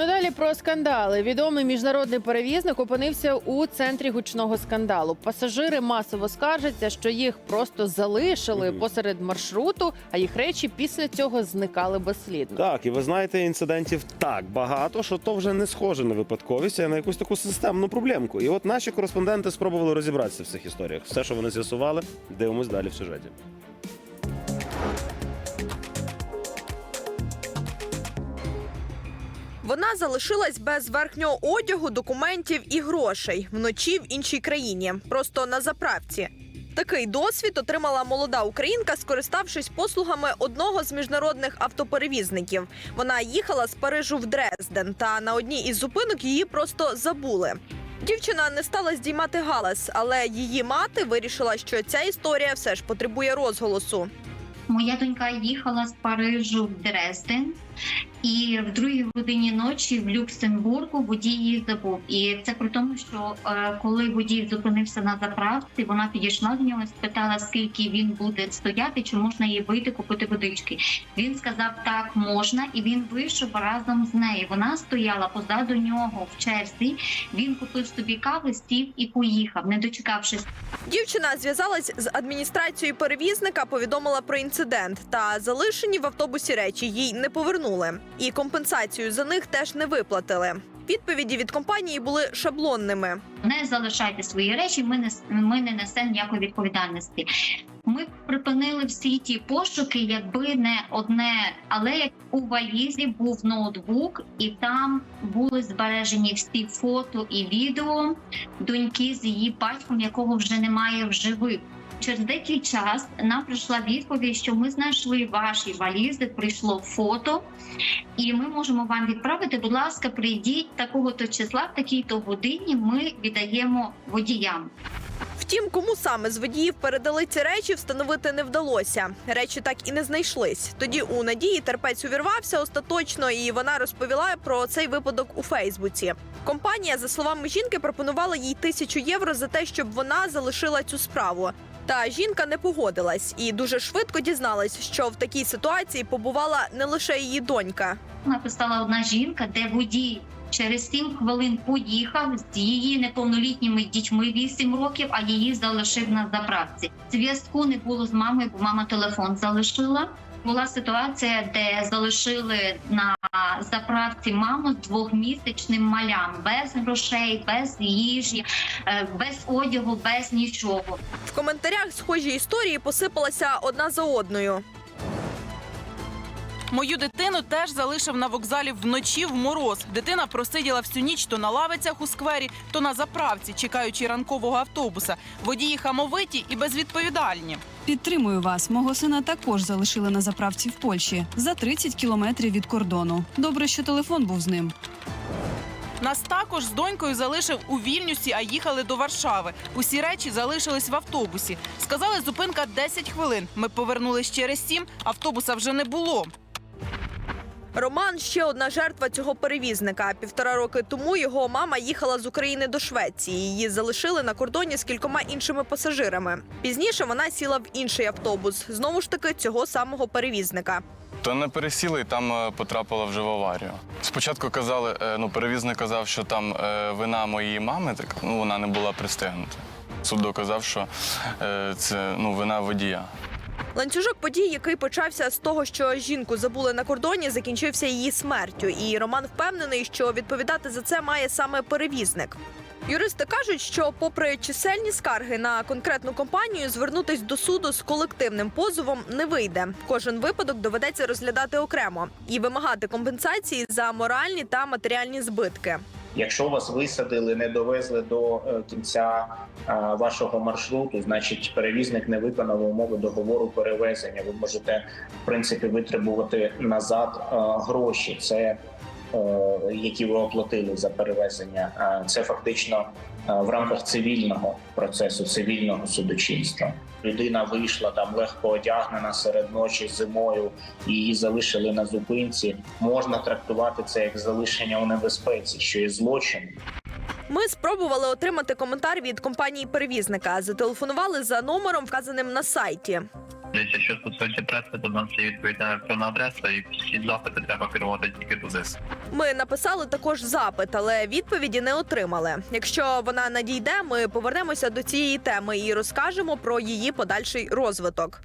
Ну далі про скандали. Відомий міжнародний перевізник опинився у центрі гучного скандалу. Пасажири масово скаржаться, що їх просто залишили посеред маршруту, а їх речі після цього зникали безслідно. Так, і ви знаєте, інцидентів так багато, що то вже не схоже на випадковість, а на якусь таку системну проблемку. І от наші кореспонденти спробували розібратися в цих історіях. Все, що вони з'ясували, дивимось далі в сюжеті. Вона залишилась без верхнього одягу, документів і грошей вночі в іншій країні, просто на заправці. Такий досвід отримала молода українка, скориставшись послугами одного з міжнародних автоперевізників. Вона їхала з Парижу в Дрезден, та на одній із зупинок її просто забули. Дівчина не стала здіймати галас, але її мати вирішила, що ця історія все ж потребує розголосу. Моя донька їхала з Парижу в Дрезден, і в другій годині ночі в Люксембургу водій її забув. І це при тому, що е, коли водій зупинився на заправці, вона підійшла до нього, спитала, скільки він буде стояти, чи можна їй вийти купити водички. Він сказав, так можна, і він вийшов разом з нею. Вона стояла позаду нього в черзі. Він купив собі кави, сів і поїхав, не дочекавшись Дівчина зв'язалась з адміністрацією перевізника, повідомила про інцидент. Та залишені в автобусі речі їй не повернули, і компенсацію за них теж не виплатили. Відповіді від компанії були шаблонними. не залишайте свої речі. Ми не ми не несемо ніякої відповідальності. Ми припинили всі ті пошуки, якби не одне, але як у валізі був ноутбук, і там були збережені всі фото і відео доньки з її батьком, якого вже немає в живих. Через деякий час нам прийшла відповідь, що ми знайшли ваші валізи, прийшло фото, і ми можемо вам відправити. Будь ласка, прийдіть такого то числа, в такій-то годині. Ми віддаємо водіям. Втім, кому саме з водіїв передали ці речі, встановити не вдалося. Речі так і не знайшлись. Тоді у надії терпець увірвався остаточно, і вона розповіла про цей випадок у Фейсбуці. Компанія, за словами жінки, пропонувала їй тисячу євро за те, щоб вона залишила цю справу. Та жінка не погодилась і дуже швидко дізналась, що в такій ситуації побувала не лише її донька. Написала одна жінка, де водій через 7 хвилин поїхав з її неповнолітніми дітьми 8 років, а її залишив на заправці. Зв'язку не було з мамою, бо мама телефон залишила. Була ситуація, де залишили на заправці маму з двохмісячним малям без грошей, без їжі, е, без одягу, без нічого. В коментарях схожі історії посипалася одна за одною. Мою дитину теж залишив на вокзалі вночі в мороз. Дитина просиділа всю ніч то на лавицях у сквері, то на заправці, чекаючи ранкового автобуса. Водії хамовиті і безвідповідальні. Підтримую вас. Мого сина також залишили на заправці в Польщі за 30 кілометрів від кордону. Добре, що телефон був з ним. Нас також з донькою залишив у Вільнюсі, а їхали до Варшави. Усі речі залишились в автобусі. Сказали, зупинка 10 хвилин. Ми повернулись через сім, автобуса вже не було. Роман ще одна жертва цього перевізника. Півтора роки тому його мама їхала з України до Швеції. Її залишили на кордоні з кількома іншими пасажирами. Пізніше вона сіла в інший автобус, знову ж таки цього самого перевізника. То не пересіли і там е, потрапила вже в аварію. Спочатку казали, е, ну перевізник казав, що там е, вина моєї мами, так ну вона не була пристегнута. Суд доказав, що це ну вина водія. Ланцюжок подій, який почався з того, що жінку забули на кордоні, закінчився її смертю. І Роман впевнений, що відповідати за це має саме перевізник. Юристи кажуть, що, попри чисельні скарги на конкретну компанію, звернутись до суду з колективним позовом не вийде. Кожен випадок доведеться розглядати окремо і вимагати компенсації за моральні та матеріальні збитки. Якщо вас висадили, не довезли до е, кінця е, вашого маршруту, значить перевізник не виконав умови договору перевезення. Ви можете в принципі витребувати назад е, гроші. Це які ви оплатили за перевезення. Е, Це фактично е, в рамках цивільного процесу, цивільного судочинства. Людина вийшла там легко одягнена серед ночі зимою, її залишили на зупинці. Можна трактувати це як залишення у небезпеці, що є злочин. Ми спробували отримати коментар від компанії перевізника. Зателефонували за номером, вказаним на сайті. Дивіться, якщо стосується преси, то в нас є відповідна електронна адреса, і всі запити треба керувати тільки туди. Ми написали також запит, але відповіді не отримали. Якщо вона надійде, ми повернемося до цієї теми і розкажемо про її подальший розвиток.